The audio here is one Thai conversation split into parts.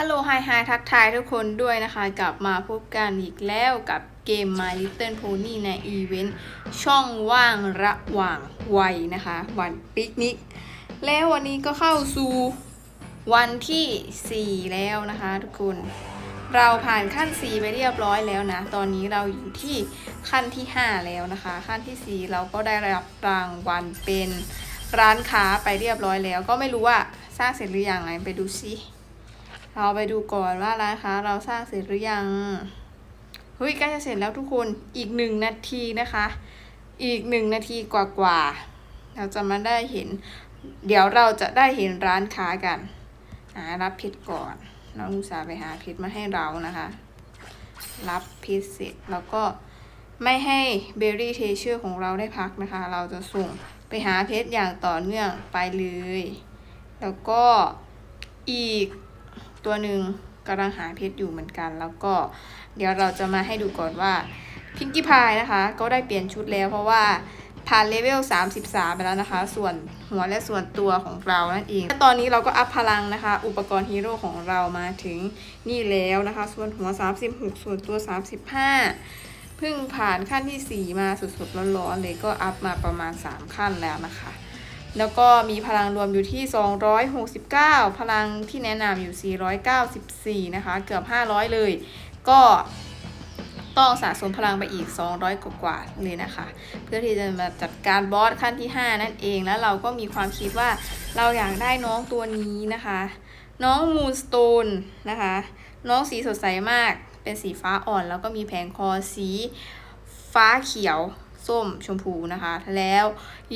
ฮัลโหลไฮไฮทักทายทุกคนด้วยนะคะ กลับมาพบกันอีกแล้วกับเกม My Little Pony ในอีเวนต์ช่องว่างระหว่างวัยนะคะ วันปิกนิก แล้ววันนี้ก็เข้าสู่วันที่ 4 แล้วนะคะทุกคน เราผ่านขั้น 4 ไปเรียบร้อยแล้วนะ ตอนนี้เราอยู่ที่ขั้นที่ 5 แล้วนะคะ ขั้นทีสี่4 เราก็ได้รับรางวัลเป็นร้านค้าไปเรียบร้อยแล้ว ก็ไม่รู้ว่าสร้างเสร็จหรือยังไงไปดูซิ เราไปดูก่อนว่าร้านค้าเราสร้างเสร็จหรือยังเฮ้ยใกล้จะเสร็จแล้วทุกคนอีกหนึ่งนาทีนะคะ อีกหนึ่งนาทีกว่าๆเราจะมาได้เห็น เดี๋ยวเราจะได้เห็นร้านค้ากันอ่ารับเพชรก่อนน้องอุตสาไปหาเพชรมาให้เรานะคะ รับเพชรเสร็จแล้วก็ไม่ให้เบอร์รี่เทเชอร์ของเราได้พักนะคะ เราจะส่งไปหาเพชรอย่างต่อเนื่องไปเลย แล้วก็อีก ตัวหนึ่งกำลังหาเพชรอยู่เหมือนกัน แล้วก็เดี๋ยวเราจะมาให้ดูก่อนว่าพิงกี้พายนะคะ ก็ได้เปลี่ยนชุดแล้วเพราะว่าผ่านเลเวล 33 ไปแล้วนะคะ ส่วนหัวและส่วนตัวของเรานั่นเองตอนนี้เราก็อัพพลังนะคะ อุปกรณ์ฮีโร่ของเรามาถึงนี่แล้วนะคะ ส่วนหัว 36 ส่วนตัว 35 เพิ่งผ่านขั้นที่ 4 มาสุดๆร้อนๆเลยก็อัพมาประมาณ 3 ขั้นแล้วนะคะ แล้วก็มีพลังรวมอยู่ที่ 269 พลังที่แนะนำอยู่ 494 นะคะ เกือบ 500 เลย ก็ต้องสะสมพลังไปอีก 200 กว่าๆเลยนะคะ เพื่อที่จะมาจัดการบอสขั้นที่ 5 นั่นเอง แล้วเราก็มีความคิดว่าเราอยากได้น้องตัวนี้นะคะ น้องมูนสโตนนะคะ น้องสีสดใสมาก เป็นสีฟ้าอ่อน แล้วก็มีแผงคอสีฟ้าเขียว ส้มชมพูนะคะ แล้ว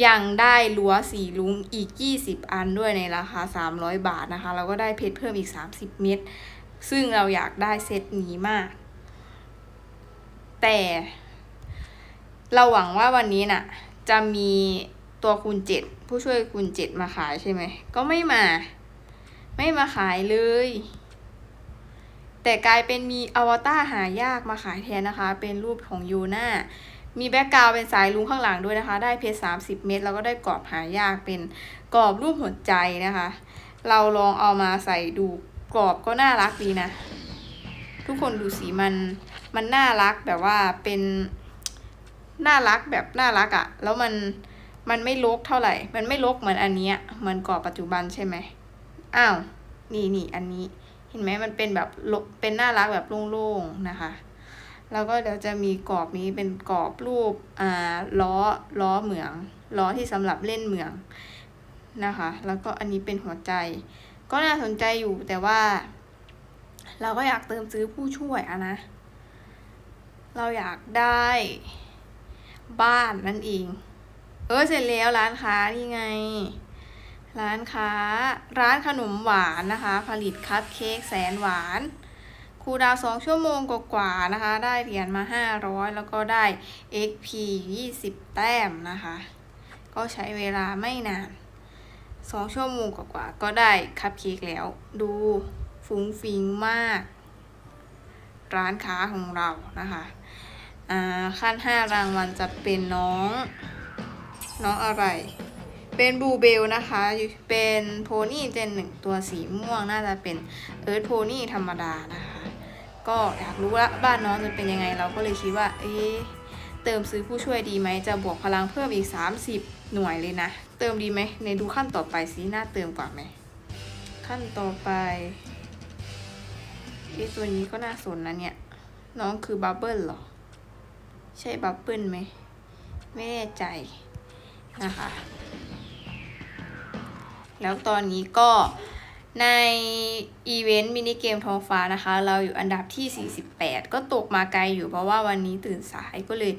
ยังได้รั้วสีลุงอีก 20 อันด้วยในราคา 300 บาทนะคะ เราก็ได้เพชรเพิ่มอีก 30 เม็ดซึ่งเราอยากได้เซตนี้มาก แต่ เราหวังว่าวันนี้น่ะ จะมีตัวคูณเจ็ดผู้ช่วยคูณเจ็ดมาขายใช่ไหม ก็ไม่มา ไม่มาขายเลยแต่กลายเป็นมีอวตารหายากมาขายแทนนะคะ เป็นรูปของยูน่า มีแบ็กกราวเป็นสายลุงข้างหลังด้วยนะคะ ได้เพชร30เม็ดแล้วก็ได้กรอบหายากเป็นกรอบรูปหัวใจนะคะ เราลองเอามาใส่ดูกรอบก็น่ารักดีนะ ทุกคนดูสีมันมันน่ารักแบบว่าเป็นน่ารักแบบน่ารักอะ่ะ แล้วมันมันไม่ลกเท่าไหร่ มันไม่ลกเหมือนอันเนี้ยเหมือนกรอบปัจจุบันใช่ไหมอ้าวนี่นี่อันนี้ เห็นไหมมันเป็นแบบเป็นน่ารักแบบโล่งๆนะคะ แล้วก็เดี๋ยวจะมีกรอบนี้เป็นกรอบรูปอ่าล้อล้อเหมืองล้อที่สำหรับเล่นเหมืองนะคะ แล้วก็อันนี้เป็นหัวใจ ก็น่าสนใจอยู่แต่ว่า เราก็อยากเติมซื้อผู้ช่วยอะนะ เราอยากได้บ้านนั่นเอง เออเสร็จแล้วร้านค้านี่ไง ร้านค้า ร้านขนมหวานนะคะ ผลิตคัพเค้กแสนหวาน ครูดาวสองชั่วโมงกว่าๆนะคะ ได้เหรียญมาห้าร้อยแล้วก็ได้ XP ยี่สิบแต้มนะคะ ก็ใช้เวลาไม่นานสองชั่วโมงกว่าๆก็ได้คัพเค้กแล้ว ดูฟุ้งฟิงมาก ร้านค้าของเรานะคะอ่าขั้นห้ารางวัลจะเป็นน้อง น้องอะไร เป็นบูเบลนะคะ เป็นโพนี่เจนหนึ่งตัวสีม่วงน่าจะเป็นเอิร์ธโพนี่ธรรมดานะคะ ก็อยากรู้ละบ้านน้องจะเป็นยังไงเราก็เลยคิดว่า เอ๊ะเติมซื้อผู้ช่วยดีไหมจะบวกพลังเพิ่มอีก 30 หน่วยเลยนะ เติมดีไหมในดูขั้นต่อไปสิน่าเติมกว่าไหมขั้นต่อไปไอ้ตัวนี้ก็น่าสนนะเนี่ย น้องคือบับเบิลหรอ ใช่บับเบิลไหมไม่แน่ใจนะคะ แล้วตอนนี้ก็ ในอีเวนต์มินิเกมทองฟ้านะคะ เราอยู่อันดับที่ 48 ก็ตกมาไกลอยู่เพราะว่าวันนี้ตื่นสายก็เลย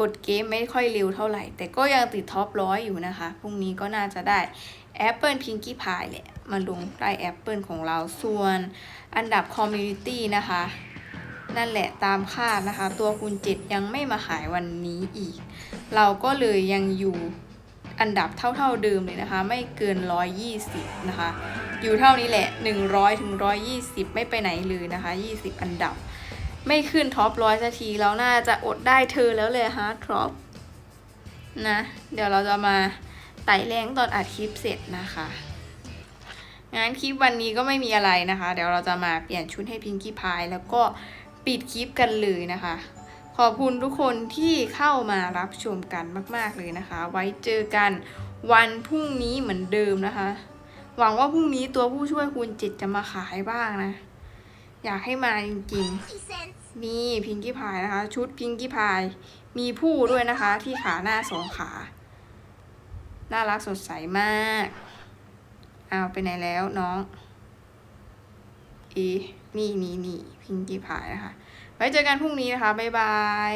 กดเกมไม่ค่อยเร็วเท่าไหร่ แต่ก็ยังติดท็อปร้อยอยู่นะคะ พรุ่งนี้ก็น่าจะได้ Apple Pinky Pie แหละ มาลงได้ Apple ของเราส่วนอันดับ Community นะคะ นั่นแหละตามคาดนะคะ ตัวคูณ7ยังไม่มาขายวันนี้อีก เราก็เลยยังอยู่อันดับเท่าๆเดิมเลยนะคะ ไม่เกิน 120 นะคะ อยู่เท่านี้แหละ 100ถึง120 ไม่ไปไหนเลยนะคะ 20 อันดับ ไม่ขึ้นท็อปร้อยสักทีเราน่าจะอดได้เธอแล้วเลยฮะท็อปนะ เดี๋ยวเราจะมาไต่แรงตอนอัดคลิปเสร็จนะคะงั้นคลิปวันนี้ก็ไม่มีอะไรนะคะ เดี๋ยวเราจะมาเปลี่ยนชุดให้พิงกี้พายแล้วก็ปิดคลิปกันเลยนะคะ ขอบคุณทุกคนที่เข้ามารับชมกันมาก ๆเลยนะคะ ไว้เจอกันวันพรุ่งนี้เหมือนเดิมนะคะ หวังว่าพรุ่งนี้ตัวผู้ช่วยคูณจิตจะมาขายบ้างนะ อยากให้มาจริงๆ นี่พิงกี้พายนะคะ ชุดพิงกี้พาย มีผู้ด้วยนะคะที่ขาหน้าสองขา น่ารักสดใสมากเอาไปไหนแล้วน้องอีนี่นี่นี่พิงกี้พายนะคะ ไว้เจอกันพรุ่งนี้นะคะ บ๊ายบาย